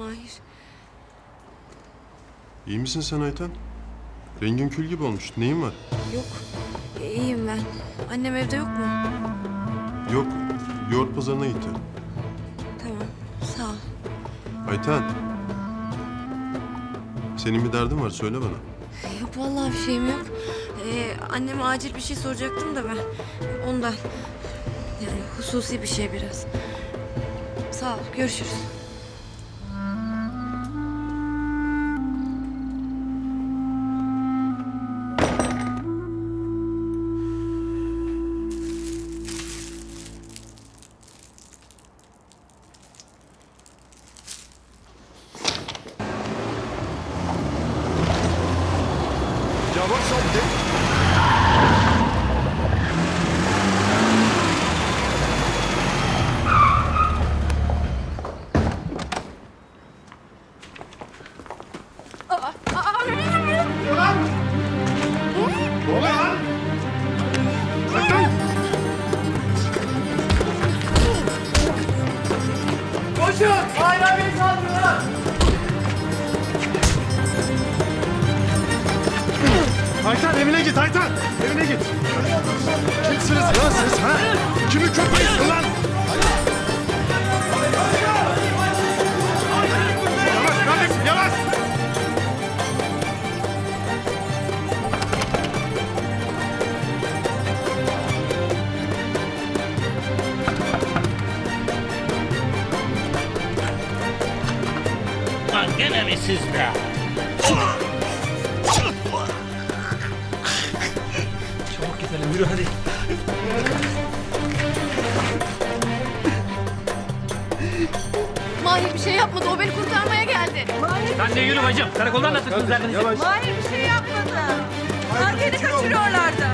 Mahir. İyi misin sen Ayten? Rengin kül gibi olmuş. Neyin var? Yok. E, iyiyim ben. Annem evde yok mu? Yok. Yoğurt pazarına gitti. Tamam. Sağ ol. Ayten. Senin bir derdin var. Söyle bana. Yok vallahi bir şeyim yok. Ee, anneme acil bir şey soracaktım da ben. Ondan. Yani hususi bir şey biraz. Sağ ol. Görüşürüz. Koşun! Hala beni saldırıyorlar! Aytan evine git Aytan! Evine git! Kimsiniz lan siz ha? Kimi köpeğisin lan? Ama gene mi siz be? Çabuk gidelim yürü hadi. Mahir bir şey yapmadı. O beni kurtarmaya geldi. Mahir, Sen de yürü bacım. Karakoldan nasıl kızlardınız? Mahir bir şey yapmadı. Mahir'i kaçırıyorlardı.